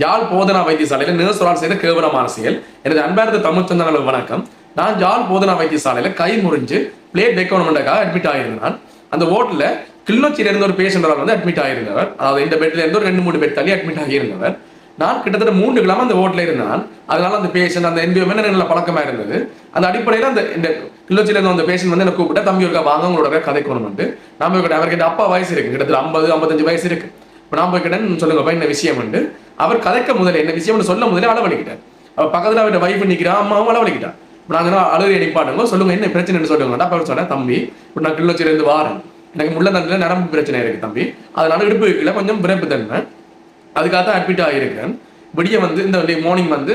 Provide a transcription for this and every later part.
ஜால் போதனா வைத்தியசாலையில நேர்சொலால் செய்த கேவலமான செயல். எனது அன்பார்ந்த தமிழ் சொந்தங்களுக்கு வணக்கம். நான் ஜால் போதனா வைத்தியசாலையில கை முறிஞ்சு பிளேட் வைக்கணுமெண்டாக அட்மிட் ஆகியிருந்தான் அந்த ஓட்டில் கிளிநொச்சியில இருந்த ஒரு பேஷண்டரால் வந்து அட்மிட் ஆகியிருந்தவர் அதாவது இந்த பெட்ல இருந்து ஒரு ரெண்டு மூணு பெட் தள்ளி அட்மிட் ஆகியிருந்தவர். நான் கிட்டத்தட்ட மூன்று கிழமை அந்த ஓட்டில் இருந்தான். அதனால அந்த பேஷண்ட் அந்த என்பிஓ எனக்கு நல்ல பழக்கமா இருந்தது. அந்த அடிப்படையில் அந்த இந்த கிளிநொச்சியில இருந்த அந்த பேஷண்ட் வந்து என்ன கூப்பிட்டா தம்பி ஒருக்கா வாங்க உங்களோட கதை நான் போய் கேட்டேன் அவர்கிட்ட அப்பா வயசு இருக்கு. கிட்டத்தட்ட ஐம்பது ஐம்பத்தஞ்சு வயசு இருக்கு. இப்போ நான் போய் கேட்டேன்னு சொல்லுங்க என்ன விஷயம்? உண்டு அவர் கதைக்க முதல்ல என்ன விஷயம்னு சொல்ல முதல்ல அளவழிக்கிட்டார் அவர் பக்கத்தில் அவர்கிட்ட வைஃப் நிக்கிறா அம்மாவும் அளவழிக்கிட்டான் இப்போ நாங்கள் அழுகை நிப்பாட்டுங்க சொல்லுங்க என்ன பிரச்சனைன்னு சொல்லுங்க. அப்போ அவர் சொன்னேன் தம்பி இப்போ நான் கிள்ளச்சிலேருந்து வாரேன். எனக்கு முள்ள தண்டில் நரம்பு பிரச்சனை இருக்கு தம்பி. அதனால இடுப்பு வைக்கல கொஞ்சம் பிறப்பு தன்மை அதுக்காக தான் அட்மிட் ஆகியிருக்கேன் விடிய வந்து இந்த மார்னிங் வந்து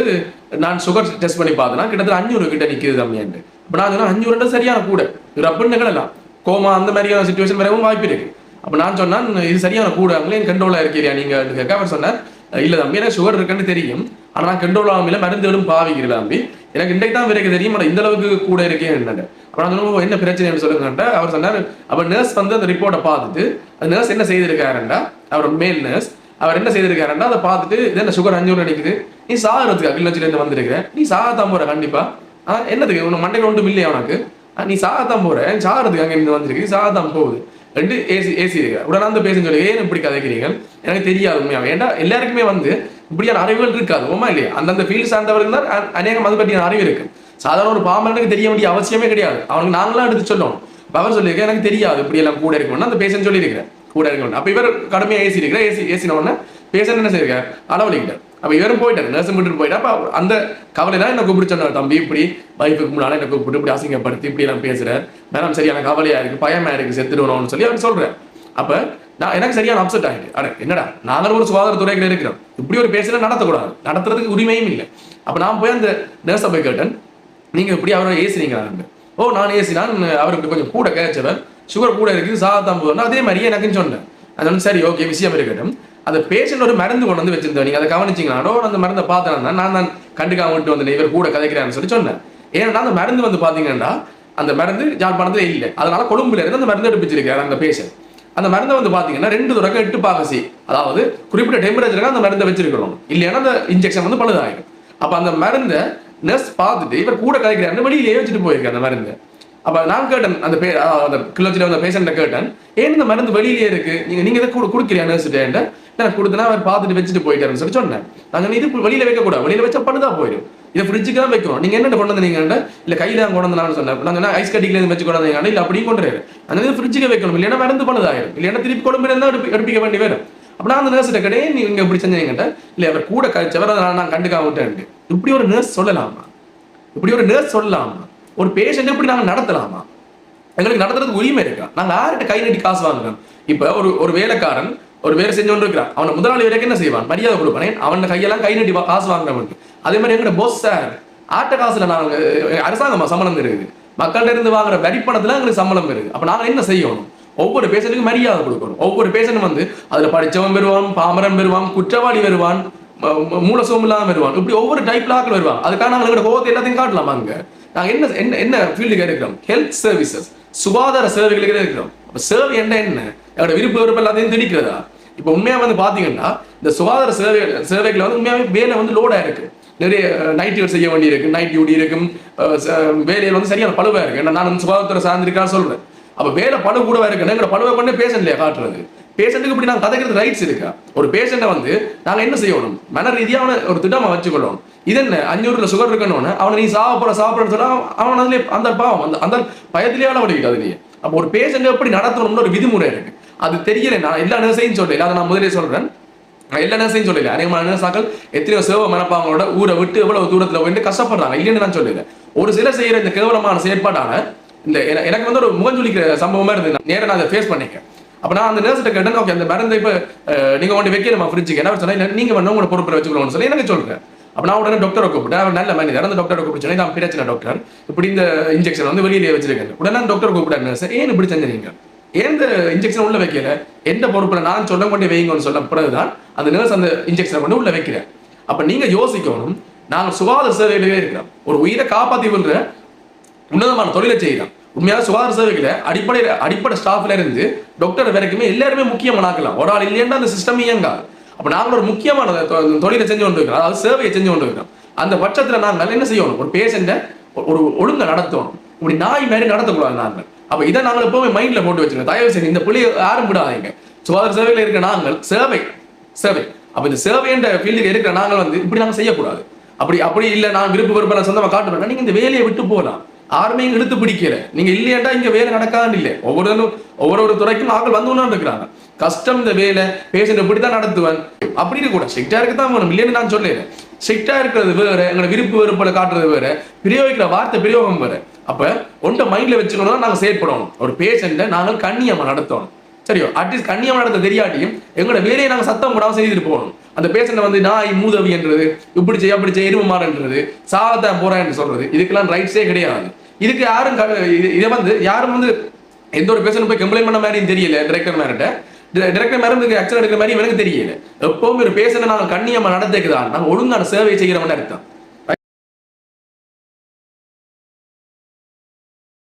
நான் சுகர் டெஸ்ட் பண்ணி பார்த்தேன்னா கிட்டத்தட்ட அஞ்சூறு கிட்ட நிற்குது தம்பியான்ட்டு இப்போ நான் சொன்னால் அஞ்சூறுன்ற சரியான கூட. ரப்புன்னு நிகழலாம் கோமா அந்த மாதிரியான சுச்சுவேஷன் வரவும் வாய்ப்பு இருக்கு. அப்போ நான் சொன்னேன் இது சரியான கூட அவங்களே கண்ட்ரோலாக இருக்கிறியா நீங்கள் கேட்க அவர் சொன்னார் இல்லை தம்பி எனக்கு சுகர் இருக்குன்னு தெரியும். ஆனால் நான் கண்ட்ரோல் ஆகாமல் மருந்துகளும் பாவிக்கிறேன் தம்பி. எனக்கு இன்றைக்கு தான் வரைக்கும் தெரியும் ஆனால் இந்த அளவுக்கு கூட இருக்கே அப்புறம் அப்போ நான் சொன்னோம் என்ன பிரச்சனைன்னு சொல்லுங்கன்ட்டு அவர் சொன்னார் அவர் நர்ஸ் வந்து அந்த ரிப்போர்ட்டை பார்த்துட்டு அந்த நர்ஸ் என்ன செய்திருக்காருண்டா அவர் மேல் நர்ஸ் அவர் என்ன செய்திருக்காருன்னா அதை பார்த்துட்டு இது என்ன சுகர் அஞ்சூறு நினைக்குது? நீ சாகிறதுக்கு அகிலச்சில இருந்து வந்திருக்கிற? நீ சாகத்தான் போற கண்டிப்பா. ஆ என்னதுக்கு? உனக்கு மண்டைக்கு ஒன்றும் இல்லையா உனக்கு? நீ சாகத்தான் போற சாகிறதுக்கு அங்கே இருந்து வந்திருக்கு சாகத்தான் போகுது. ரெண்டு ஏசி ஏசி இருக்கு. உடனே பேசுன்னு சொல்லி ஏன் இப்படி கதைக்கிறீங்க எனக்கு தெரியாது உண்மையாக ஏன்னா எல்லாருக்குமே வந்து இப்படியான அறிவுகள் இருக்காது உமா இல்லையா? அந்தந்த ஃபீல்ட் சார்ந்தவர்கள் தான் அநேகம் அது பற்றியான அறிவு இருக்கு. சாதாரண ஒரு பாமரனுக்கு தெரிய வேண்டிய அவசியமே கிடையாது. அவனுக்கு நாங்களாம் எடுத்து சொல்லணும். பவர் சொல்லியிருக்கேன் எனக்கு தெரியாது இப்படி எல்லாம் கூட இருக்கணும்னு அந்த பேசன்னு சொல்லியிருக்கிறேன். கூட இருக்கணும் அப்ப இவர் கடுமையாக ஏசி இருக்கிற ஏசி ஏசின உடனே பேஷண்ட் என்ன செய்யிருக்கார் அளவலிக்கிட்டார் அப்போ இவரும் போயிட்டார் நர்ஸ் விட்டுட்டு போயிட்டா அப்போ அந்த கவலை தான் என்ன கூப்பிட்டு சொன்னார் தம்பி இப்படி வைஃபுக்கு முன்னால் என்ன கூப்பிட்டு இப்படி அசிங்கப்படுத்தி இப்படி எல்லாம் பேசுகிறேன் மேடம் சரியான கவலையா இருக்கு பயமா இருக்கு செத்துடுவோம்னு சொல்லி அவர் சொல்கிறேன் அப்போ நான் எனக்கு சரியான அப்செட் ஆகிட்டு அட என்னடா நாங்களும் ஒரு சுகாதாரத்துறைகள் இருக்கிறோம் இப்படி ஒரு பேசினா நடத்தக்கூடாது. நடத்துறதுக்கு உரிமையும் இல்லை. அப்போ நான் போய் அந்த நர்ஸை போய் கேட்டேன் நீங்க இப்படி அவரை ஏசினீங்களான்னு ஓ நான் ஏசினான் அவருக்கு கொஞ்சம் கூட கேச்சவர் சுகர் கூட இருக்குது சாகத்தான் போதும் அதே மாதிரியே எனக்குன்னு சொன்னேன். அது சரி ஓகே விஷயம் இருக்கட்டும். அந்த பேஷண்ட் ஒரு மருந்து கொண்டு வந்து வச்சிருந்தோம். நீங்க அதை கவனிச்சிங்களாடோ அந்த மருந்தை பார்த்தேன்னா நான் தான் கண்டுக்காம விட்டு வந்தேன் இவர் கூட கதைக்கிறான்னு சொல்லி சொன்னேன். ஏன்னா அந்த மருந்து வந்து பாத்தீங்கன்னா அந்த மருந்து யாழ்ப்பாணத்துல இல்லை. அதனால கொழும்புல இருந்து அந்த மருந்து எடுப்பிச்சிருக்காரு அந்த பேஷண்ட் அந்த மருந்தை வந்து பாத்தீங்கன்னா ரெண்டு தொடக்கம் எட்டு பாகசி அதாவது குறிப்பிட்ட டெம்பரேச்சருக்கு அந்த மருந்தை வச்சிருக்கிறோம். இல்லைன்னா அந்த இன்ஜெக்ஷன் வந்து பழுதாயிடும். அப்ப அந்த மருந்தை நர்ஸ் பார்த்துட்டு இவர் கூட கதைக்கிறாரு வெளியிலேயே வச்சுட்டு போயிருக்காரு அந்த மருந்து. அப்ப நான் கேட்டேன் அந்த பே அந்த கிலோச்சில வந்த பேஷண்ட்டை கேட்டேன் ஏன் இந்த மருந்து வெளியிலேயே இருக்கு? நீங்க நீங்க இதை கூட கொடுக்கலையா நர்ஸ்ட்டு நான் கொடுத்தனா அவர் பார்த்துட்டு வச்சுட்டு போயிட்டாருன்னு சொல்லி சொன்னேன். நாங்கள் இது வெளியில வைக்க கூடாது. வெளியில வச்சா பழுதா போயிடும். இதை ஃப்ரிட்ஜுக்கு தான் வைக்கணும். நீங்க என்ன கொண்டு வந்தீங்கன்னா இல்லை கையில தான் கொண்டு வந்தான்னு சொன்னேன். நாங்கள் ஐஸ் கட்டிக்கில் இருந்து வச்சு கொண்டு வந்தீங்க இல்ல அப்படியும் கொண்டு அந்த இது ஃப்ரிட்ஜுக்கு வைக்கணும். இல்லைன்னா மருந்து பழுதாயிரும். இல்லைன்னா திருப்பி கொண்டு இருந்தால் எடுப்பி- எடுப்பிக்க வேண்டி வரும். அப்போ நான் அந்த நர்ஸ்கிட்ட கிடையே நீங்க இப்படி செஞ்சீங்கட்ட இல்லை அவர் கூட கழிச்சவர் அதை நான் கண்டுக்காம விட்டேன். இப்படி ஒரு நர்ஸ் சொல்லலாமா? இப்படி ஒரு நர்ஸ் சொல்லலாமா? ஒரு பேஷண்ட் இப்படி நாங்கள் நடத்தலாமா? எங்களுக்கு நடத்துறதுக்கு உரிமை இருக்கா? நாங்கள் யார்கிட்ட கை நீட்டி காசு வாங்குறோம்? இப்போ ஒரு ஒரு வேலைக்காரன் ஒரு வேலை செஞ்சு இருக்கிறான். அவனை முதலாளி வரைக்கும் என்ன செய்வான்? மரியாதை கொடுப்பானே. அவன் கையெல்லாம் கை நீட்டி காசு வாங்குறவனுக்கு. அதே மாதிரி எங்கட பொஸ் சார் ஆட்ட காசுல நாங்க அரசாங்கமா சம்பளம் இருக்குது மக்கள்கிட்ட இருந்து வாங்குற வரி பணத்துல எங்களுக்கு சம்பளம் வருது அப்ப நாங்க என்ன செய்யணும்? ஒவ்வொரு பேஷண்ட்டுக்கும் மரியாதை கொடுக்கணும். ஒவ்வொரு பேஷண்ட் வந்து அதுல படிச்சவன் பெறுவான் பாமரன் பெறுவான் குற்றவாளி வருவான் மூலசோம் இல்லாமல் வருவான் இப்படி ஒவ்வொரு டைப்ல ஆக்கள் வருவான் அதுக்காக நாங்கள் எங்களோட கோபத்தை எல்லாத்தையும் காட்டலாம் அங்கே? நாங்கள் என்ன என்ன என்ன ஃபீல்டுக்கு இருக்கிறோம் ஹெல்த் சர்வீசஸ் சுகாதார சேவைகளுக்கு இருக்கிறோம் அப்போ சேவை என்ன என்ன? எங்களோட விருப்ப விருப்பம் எல்லாத்தையும் திணிக்கிறதா? இப்போ உண்மையாக வந்து பார்த்தீங்கன்னா இந்த சுகாதார சேவை சேவைகளை வந்து உண்மையாகவே வேலை வந்து லோடாக இருக்கு நிறைய நைட் செய்ய வேண்டி இருக்கு நைட் டியூட்டி இருக்கும் வேலையில் வந்து சரியான பழுவாக இருக்கு. ஏன்னா நான் வந்து சுகாதாரத்துறை சார்ந்திருக்கான்னு சொல்கிறேன் அப்போ வேலை பழு கூடவாக இருக்கு எங்களை பழுவை கொண்டு பேஷண்ட் இல்லையா காட்டுறது. பேஷண்ட்டுக்கு இப்படி நாங்கள் கதைக்கிறது ரைட்ஸ் இருக்கா? ஒரு பேஷண்ட்டை வந்து நாங்கள் என்ன செய்யணும்? மன ரீதியான ஒரு திட்டமாக வச்சுக்கொள்ளணும். இது என்ன? அஞ்சூறுல சுகர் இருக்கணும்னு அவனை நீ சாப்பிட சாப்பிடன்னு சொன்னால் அவன் அதுலேயே அந்த பாவம் அந்த அந்த பயத்திலேயே அளவடிக்கிட்டு அதுலேயே அப்போ ஒரு பேஷண்ட்டை எப்படி நடத்தணும்னு ஒரு விதிமுறை இருக்கு. அது தெரியல நான் எல்லா நர்ஸையும் சொல்லல. அதை நான் முதலே சொல்கிறேன் நான் எல்லா நர்ஸையும் சொல்லல. அநேகமான நர்ஸாக்கள் எத்தனையோ சேவ மனப்பாங்களோட ஊரை விட்டு எவ்வளவு தூரத்தில் போயிட்டு கஷ்டப்படுறாங்க. இல்லைன்னு நான் சொல்லல. ஒரு சில செய்கிற இந்த கேவலமான செயற்பாடான இந்த எனக்கு வந்து ஒரு முகஞ்சொலிக்கிற சம்பவமா இருந்தது நேரம் நான் அதை ஃபேஸ் பண்ணிக்கேன் அப்ப நான் அந்த நர்ஸ்கிட்ட கேட்டேன் ஓகே அந்த மருந்தை இப்போ நீங்கள் நீங்க கொண்டு வைக்கணுமா ஃப்ரிட்ஜுக்கு என்ன சொன்னா இல்ல நீங்க வேணும் உங்களோட பொறுப்பை வச்சுக்கணும்னு சொல்லி எனக்கு சொல்றேன். அப்ப நான் உடனே டாக்டரை கூப்பிட்டேன். அவர் நல்ல மனிதர் அந்த டாக்டரை கூப்பிட்டு நான் பிரச்சனை டாக்டர் இப்படி இந்த இன்ஜெக்ஷன் வந்து வெளியிலே வச்சிருக்கேன். உடனே டாக்டர் கூப்பிட்டாரு நர்ஸ் ஏன் இப்படி செஞ்சுறீங்க? ஏன் இந்த இன்ஜெக்ஷன் உள்ள வைக்கல? எந்த பொறுப்புல? நான் சொல்ல கொண்டே வைங்கன்னு சொல்ல பிறகுதான் அந்த நர்ஸ் அந்த இன்ஜெக்ஷனை கொண்டு உள்ள வைக்கிறேன். அப்ப நீங்க யோசிக்கணும் நாங்கள் சுகாதார சேவையிலேயே இருக்கிறோம் ஒரு உயிரை காப்பாத்தி விடுற உன்னதமான தொழிலை செய்யலாம் உண்மையாக சுகாதார சேவைகளை அடிப்படை அடிப்படை ஸ்டாஃப்ல இருந்து டாக்டர் வரைக்குமே எல்லாருமே முக்கியமானாக்கலாம் ஒரு ஆள் இல்லைன்னா அந்த சிஸ்டம் இயங்காது. அப்போ நாங்கள் ஒரு முக்கியமான தொழிலை செஞ்சு கொண்டு இருக்கிறோம் அதாவது சேவையை செஞ்சு கொண்டு இருக்கிறோம் அந்த பட்சத்தில் நாங்கள் என்ன செய்யணும்? ஒரு பேஷண்ட்டை ஒரு ஒழுங்கை நடத்தணும். இப்படி நாய் மாதிரி நடத்தக்கூடாது நாங்கள். அப்போ இதை நாங்கள் எப்பவுமே மைண்டில் போட்டு வச்சிருக்கோம் தயவு செய்து இந்த புள்ளியை யாரும் விடாதீங்க. சுகாதார சேவையில் இருக்க நாங்கள் சேவை சேவை. அப்போ இந்த சேவைன்ற ஃபீல்டில் ஃபீல்டுக்கு இருக்கிற நாங்கள் வந்து இப்படி நாங்கள் செய்யக்கூடாது. அப்படி அப்படி இல்லை நான் விருப்ப விருப்பம் சொந்தமாக காட்டுறேன்னா நீங்கள் இந்த வேலையை விட்டு போகலாம். யாருமே இழுத்து பிடிக்கல. நீங்க இல்லையாண்டா இங்க வேலை நடக்காதுன்னு இல்லை. ஒவ்வொரு ஒவ்வொரு ஒரு துறைக்கும் ஆக்கள் வந்து கொண்டு இருக்கிறாங்க கஷ்டம் இந்த வேலை பேஷண்ட் இப்படி தான் நடத்துவேன். அப்படி இருக்க கூட ஸ்ட்ரிக்டா இருக்க தான் வேணும் இல்லைன்னு நான் சொல்லல. ஸ்ட்ரிக்டா இருக்கிறது வேற எங்களோட விருப்பு வெறுப்பில் காட்டுறது வேற பிரயோகிக்கிற வார்த்தை பிரயோகம் வேற. அப்ப ஒன்றை மைண்ட்ல வச்சுக்கணும் நாங்க செயற்படணும். ஒரு பேஷண்ட்டை நாங்கள் கண்ணியமா நடத்தணும். சரியோ? அட்லீஸ்ட் கண்ணியமா நடத்த தெரியாட்டியும் எங்களோட வேலையை நாங்க சத்தம் போடாம செய்துட்டு போகணும். அந்த பேஷண்ட்டை வந்து நாய் மூதவி என்றது இப்படி செய்ய அப்படி செய்ய எரும மாறுன்றது சாவத்தான் போறேன் என்று சொல்றது. இதுக்கெல்லாம் ரைட்ஸே கிடையாது. இதுக்கு யாரும் க- இது- இதை வந்து யாரும் வந்து எந்த ஒரு பேஷண்ட் போய் கம்ப்ளைண்ட் பண்ண மாதிரியும் தெரியல டிரெக்டர் மேரிட்ட டிரெக்டர் மருந்துக்கு ஆக்சன் எடுக்கிற மாதிரி எனக்கு தெரியல. எப்பவுமே ஒரு பேஷண்ட்டை நாங்கள் கண்ணியமா நடத்துக்குதான் நாங்கள் ஒழுங்கான சேவை செய்கிறவன் அர்த்தம்.